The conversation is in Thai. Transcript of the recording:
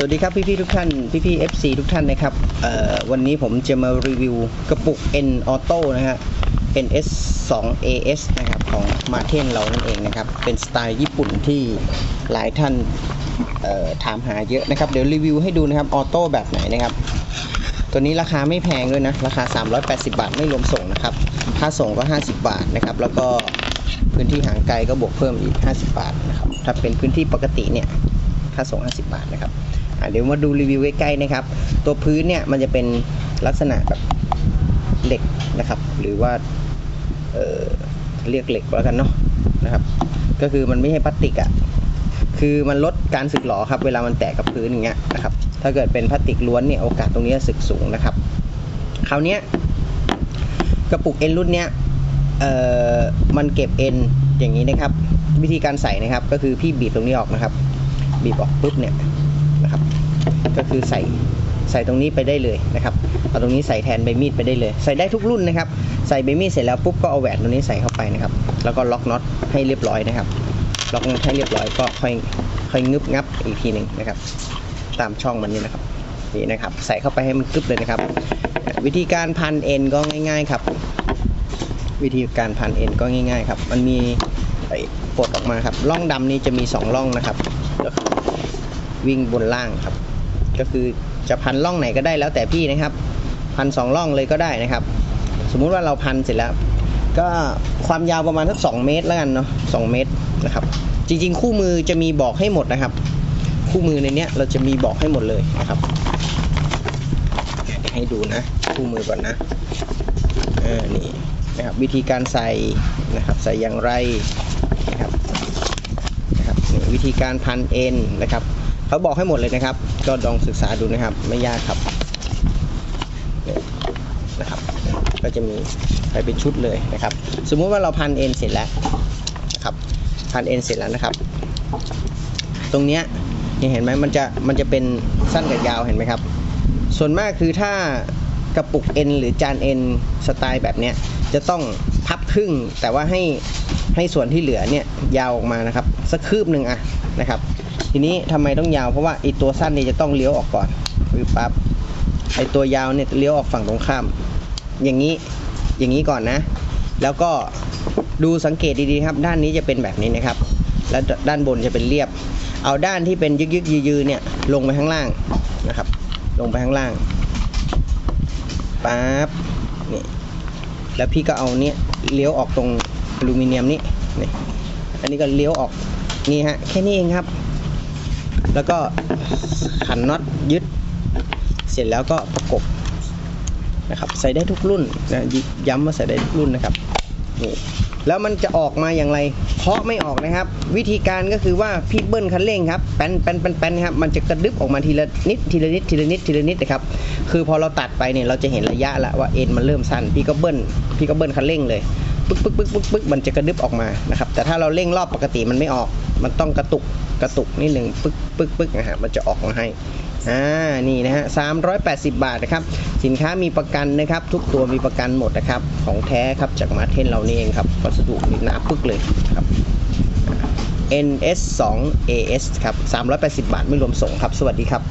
สวัสดีครับพี่ๆทุกท่านพี่ๆ FC ทุกท่านนะครับวันนี้ผมจะมารีวิวกระปุก N Auto นะฮะ NS 2 AS นะครับของมาเทนเรานั่นเองนะครับ เป็นสไตล์ญี่ปุ่นที่หลายท่านถามหาเยอะนะครับ เดี๋ยวรีวิวให้ดูนะครับออโต้แบบไหนนะครับ ตัวนี้ราคาไม่แพงด้วยนะ ราคา 380 บาทไม่รวมส่งนะครับค่าส่งก็ 50 บาทนะครับ แล้วก็พื้นที่ห่างไกลก็บวกเพิ่มอีก 50 บาทนะครับถ้าเป็นพื้นที่ปกติเนี่ยค่าส่ง 50 บาทนะครับ เดี๋ยวมาดูรีวิวใกล้ๆนะครับ ตัวพื้นเนี่ยมันจะเป็นลักษณะแบบเหล็กนะครับ หรือว่าเออเรียกเหล็กแล้วกันเนาะนะครับ ก็คือมันไม่ใช่พลาสติกอะ่ะคือมันลดการสึกหรอครับ เวลามันแตกกับพื้นอย่างเงี้ยนะครับ ถ้าเกิดเป็นพลาสติกล้วนเนี่ยโอกาสตรงนี้สึกสูงนะครับ คราวนี้กระปุกเอ็นรุ่นเนี้ยเอ่อมันเก็บเอ็นอย่างนี้นะครับ วิธีการใส่นะครับ ก็คือพี่บีบตรงนี้ออกนะครับ บีบออกปุ๊บเนี่ย ก็คือใส่ใส่ตรงนี้ไปได้เลยนะครับเอาตรงนี้ใส่แทนใบมีดไปได้เลย ใส่ได้ทุกรุ่นนะครับ ใส่ใบมีดเสร็จแล้วปุ๊บก็เอาแหวนตรงนี้ใส่เข้าไปนะครับ แล้วก็ล็อกน็อตให้เรียบร้อยนะครับ ล็อกน็อตให้เรียบร้อยก็ค่อยค่อยงึบงับอีกทีหนึ่งนะครับ ตามช่องมันนี่นะครับนี่นะครับ ใส่เข้าไปให้มันกึบเลยนะครับ วิธีการพันเอ็นก็ง่าย ๆครับ วิธีการพันเอ็นก็ง่าย ๆ ครับ มันมีปลดออกมาครับร่องดำนี้จะมีสองร่องนะครับ วิ่งบนล่างครับ ก็คือจะพันร่องไหนก็ได้แล้วแต่พี่นะครับ พันสองร่องเลยก็ได้นะครับ สมมุติว่าเราพันเสร็จแล้ว ก็ความยาวประมาณสักสองเมตรแล้วกันเนาะสองเมตรนะครับ จริงๆ คู่มือจะมีบอกให้หมดนะครับ คู่มือในเนี้ยเราจะมีบอกให้หมดเลยนะครับให้ดูนะ คู่มือก่อนนะเออนี่นะครับวิธีการใส่นะครับใส่อย่างไรนะครับนะครับวิธีการพันเอ็นนะครับ เขาบอกให้หมดเลยนะครับ ก็ลองศึกษาดูนะครับ ไม่ยากครับเนี่ยนะครับ ก็จะมีไปเป็นชุดเลยนะครับ สมมุติว่าเราพันเอ็นเสร็จแล้วนะครับพันเอ็นเสร็จแล้วนะครับ ตรงเนี้ยเห็นไหมมันจะมันจะเป็นสั้นกับยาวเห็นไหมครับ ส่วนมากคือถ้ากระปุกเอ็นหรือจานเอ็นสไตล์แบบเนี้ยจะต้องพับครึ่งแต่ว่าให้ให้ส่วนที่เหลือเนี่ยยาวออกมานะครับ สักคืบหนึ่งอะนะครับ ทีนี้ทำไมต้องยาวเพราะว่าไอตัวสั้นนี่จะต้องเลี้ยวออกก่อนคือปั๊บไอตัวยาวเนี่ยเลี้ยวออกฝั่งตรงข้าม อย่างนี้อย่างนี้ก่อนนะ แล้วก็ดูสังเกตดีๆครับ ด้านนี้จะเป็นแบบนี้นะครับ แล้วด้านบนจะเป็นเรียบ เอาด้านที่เป็นยึกๆยือๆเนี่ยลงไปข้างล่างนะครับ ลงไปข้างล่างปั๊บนี่แล้วพี่ก็เอาเนี้ยเลี้ยวออกตรงอลูมิเนียมนี้นี่อันนี้ก็เลี้ยวออกนี่ฮะแค่นี้เองครับ แล้วก็ขันน็อตยึด เสร็จแล้วก็ประกบนะครับใส่ได้ทุกรุ่นนะย้ำว่าใส่ได้ทุกรุ่นนะครับนี่แล้วมันจะออกมาอย่างไรเคาะไม่ออกนะครับ วิธีการก็คือว่าพี่เบิ้ลคันเร่งครับแป้นแป้นแป้นแป้นครับมันจะกระดึบออกมาทีละนิดทีละนิดทีละนิดทีละนิดนะครับคือพอเราตัดไปเนี่ยเราจะเห็นระยะละว่าเอ็นมันเริ่มสั้นพี่ก็เบิ้ลพี่ก็เบิ้ลคันเร่งเลยปึ๊กปึ๊กปึ๊กปึ๊กปึ๊กมันจะกระดึบออกมานะครับแต่ถ้าเราเร่งรอบปกติมันไม่ออก มันต้องกระตุก กระตุกนิดหนึ่งปึ๊กปึ๊กปึ๊กนะฮะมันจะออกมาให้อ่านี่นะฮะ380บาทนะครับ สินค้ามีประกันนะครับ ทุกตัวมีประกันหมดนะครับ ของแท้ครับจากมาเทนเรานี่เองครับวัสดุนี่หนาปึ๊กเลยครับ NS 2 AS ครับ380 บาทไม่รวมส่งครับ สวัสดีครับ